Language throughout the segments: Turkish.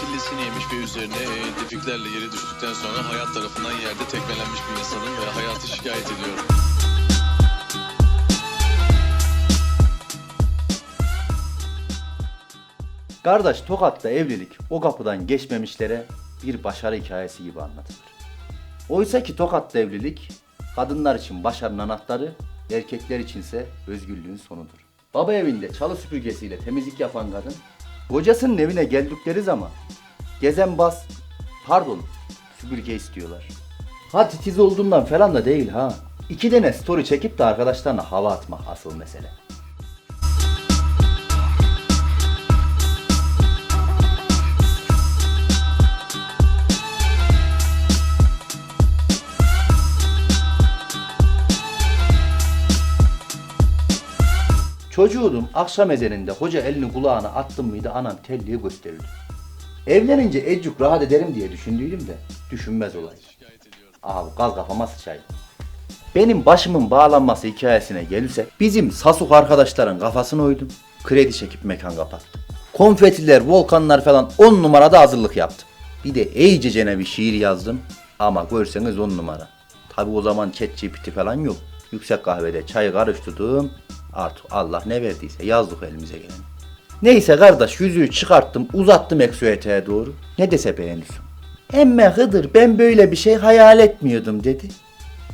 tillesini yemiş ve üzerine e, yere düştükten sonra hayat tarafından yerde tekmelenmiş bir insanın ve hayatı şikayet ediyorum. Kardeş Tokat'ta evlilik o kapıdan geçmemişlere bir başarı hikayesi gibi anlatılır. Oysa ki Tokat'ta evlilik kadınlar için başarının anahtarı, erkekler içinse özgürlüğün sonudur. Baba evinde çalı süpürgesiyle temizlik yapan kadın, kocasının evine geldikleri zaman gezen bas, pardon süpürge istiyorlar. Ha titiz olduğundan falan da değil ha. İki tane story çekip de arkadaşlarına hava atmak asıl mesele. Çocuğudum akşam ezanında hoca elini kulağına attım mıydı anam telliği gösterirdi. Evlenince ecuk rahat ederim diye düşündüydüm de düşünmez olaydı. Abi kal kafama sıçayım. Benim başımın bağlanması hikayesine gelirsek bizim Sasuk arkadaşların kafasını uydum. Kredi çekip mekan kapattım. Konfetiler, volkanlar falan 10 numarada hazırlık yaptım. Bir de iyicecene bir şiir yazdım. Ama görseniz 10 numara. Tabi o zaman chat GPT falan yok. Yüksek kahvede çay karıştırdım. Artık Allah ne verdiyse yazdık elimize gelen. Neyse kardeş yüzüğü çıkarttım uzattım eksueteye doğru. Ne dese beğenirsin. Emme Hıdır ben böyle bir şey hayal etmiyordum dedi.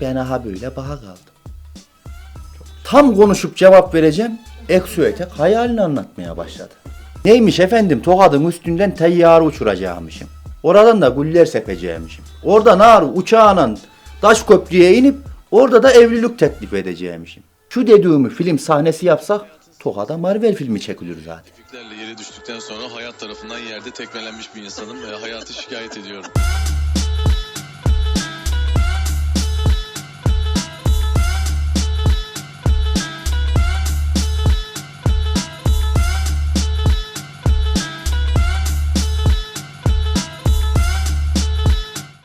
Ben aha böyle baha kaldım. Tam konuşup cevap vereceğim. Eksuetek hayalini anlatmaya başladı. Neymiş efendim tokadın üstünden teyyarı uçuracağımışım. Oradan da güller sepeceğimişim. Oradan ağrı uçağına taş köprüye inip orada da evlilik teklif edeceğimişim. Şu dediğimi film sahnesi yapsak Toka'da Marvel filmi çekilir zaten. Defiklerle yere düştükten sonra hayat tarafından yerde tekmelenmiş bir insanın ve hayatı şikayet ediyorum.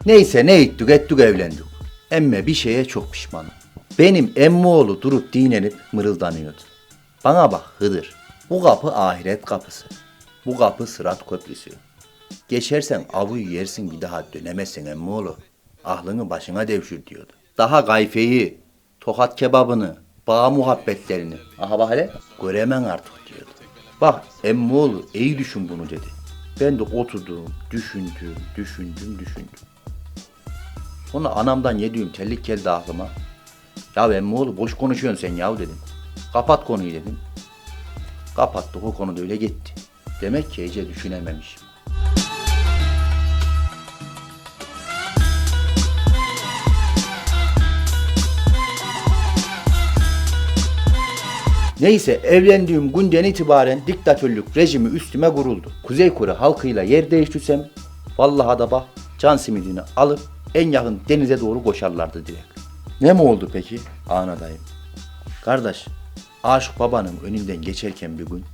Neyse ne ettik ettik evlendik. Emme bir şeye çok pişmanım. Benim emmoğlu durup dinlenip mırıldanıyordu. Bana bak Hıdır. Bu kapı ahiret kapısı. Bu kapı sırat köprüsü. Geçersen avuyu yersin bir daha dönemezsin emmoğlu. Aklını başına devşir diyordu. Daha gayfeyi, tokat kebabını, bağ muhabbetlerini. Aha bak hele göremen artık diyordu. Bak emmoğlu iyi düşün bunu dedi. Ben de oturdum, düşündüm, düşündüm, düşündüm. Sonra anamdan yediğim tellik geldi aklıma. Ya emmi oğlu boş konuşuyorsun sen yahu dedim. Kapat konuyu dedim. Kapattık o konu da öyle gitti. Demek ki iyice düşünememişim. Neyse evlendiğim günden itibaren diktatörlük rejimi üstüme kuruldu. Kuzey Kore halkıyla yer değiştirsem vallahi da bak can simidini alıp en yakın denize doğru koşarlardı direkt. Ne mi oldu peki? Anadayım. Kardeş, Aşık babanın önünden geçerken bir gün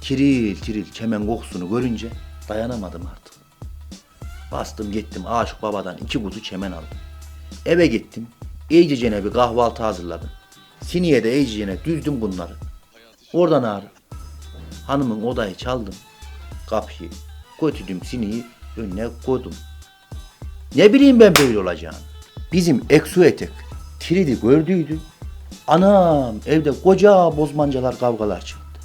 tiril tiril kemen kokusunu görünce dayanamadım artık. Bastım gittim Aşık babadan iki kutu çemen aldım. Eve gittim. İyicecene bir kahvaltı hazırladım. Siniye de iyicecene düzdüm bunları. Oradan ağrı. Hanımın odayı çaldım. Kapıyı götürdüm siniyi önüne koydum. Ne bileyim ben böyle olacağını. Bizim eksu etek tridi gördüydü. Anam evde koca bozmancalar kavgalar çıktı.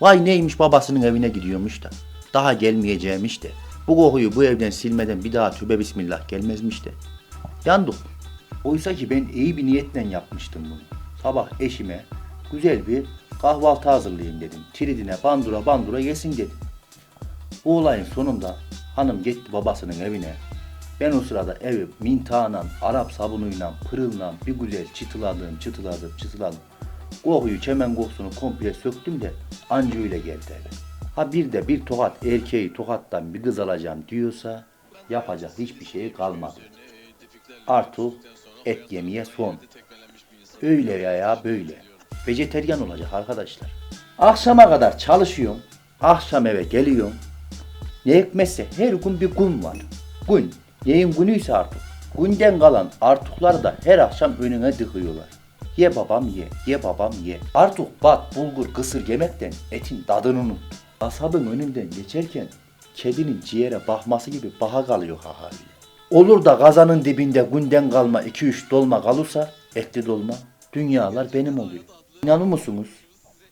Vay neymiş babasının evine gidiyormuş da. Daha gelmeyeceğimiş de. Bu kokuyu bu evden silmeden bir daha tübe bismillah gelmezmiş de. Yandık. Oysa ki ben iyi bir niyetle yapmıştım bunu. Sabah eşime güzel bir kahvaltı hazırlayayım dedim. Tridine bandura bandura yesin dedim. Bu olayın sonunda hanım gitti babasının evine. Ben o sırada evi mintağla, Arap sabunuyla, pırılla bir güzel çıtıladım, çıtıladım, çıtıladım. Kokuyu, çemen kokusunu komple söktüm de anca öyle geldi eve. Ha bir de bir tokat erkeği tokattan bir kız alacağım diyorsa yapacak hiçbir şey kalmadı. Artık et yemeye son. Öyle ya ya böyle. Vejeteryan olacak arkadaşlar. Akşama kadar çalışıyorum. Akşam eve geliyorum. Ne hikmetse her gün bir gün var. Gün. Neyin günüyse artık. Günden kalan artıkları da her akşam önüne tıkıyorlar. Ye babam ye, ye babam ye. Artık bat, bulgur, kısır yemekten etin tadını unut. Asabın önünden geçerken kedinin ciğere bakması gibi baha kalıyor ha haliyle. Olur da kazanın dibinde günden kalma 2-3 dolma kalırsa etli dolma dünyalar benim oluyor. İnanır musunuz?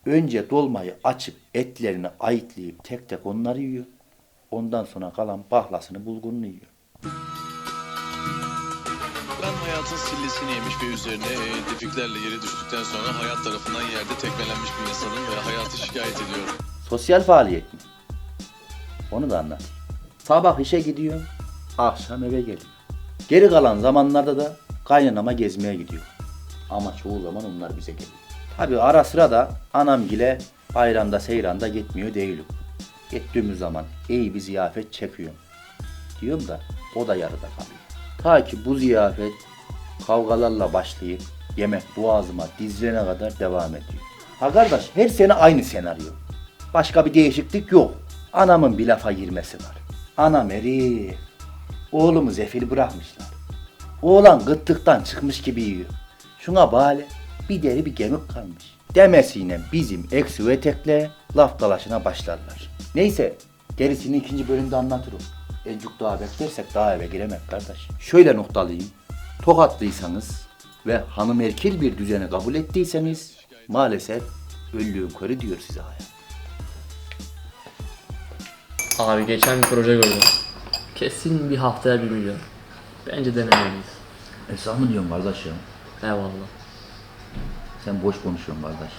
Önce dolmayı açıp etlerini ayıtlayıp tek tek onları yiyor. Ondan sonra kalan bahlasını bulgurunu yiyor. Hayatın sillesini yemiş ve üzerine e, defiklerle yere düştükten sonra hayat tarafından yerde tekmelenmiş bir insanın ve hayatı şikayet ediyorum. Sosyal faaliyet mi? Onu da anlat. Sabah işe gidiyor, akşam eve geliyor. Geri kalan zamanlarda da kaynanama gezmeye gidiyor. Ama çoğu zaman onlar bize geliyor. Tabi ara sıra da anamgile bayramda seyranda gitmiyor değilim. Gittiğimiz zaman iyi bir ziyafet çekiyorum. Diyorum da o da yarıda kalıyor. Ta ki bu ziyafet kavgalarla başlayıp yemek boğazıma dizilene kadar devam ediyor. Ha kardeş her sene aynı senaryo. Başka bir değişiklik yok. Anamın bir lafa girmesi var. Anam herif. Oğlumu zefil bırakmışlar. Oğlan gıttıktan çıkmış gibi yiyor. Şuna bale bir deri bir kemik kalmış. Demesiyle bizim eksi ve tekle laf dalaşına başlarlar. Neyse gerisini ikinci bölümde anlatırım. Encuk daha beklersek daha eve giremek kardeş. Şöyle noktalayayım. Tokatlıysanız ve hanım erkil bir düzeni kabul ettiyseniz maalesef ölüğün körü diyor size hayat. Abi geçen bir proje gördüm. Kesin bir haftaya bir milyon. Bence denemeliyiz. Esas mı diyorsun kardeş ya? Eyvallah. Sen boş konuşuyorsun kardeş.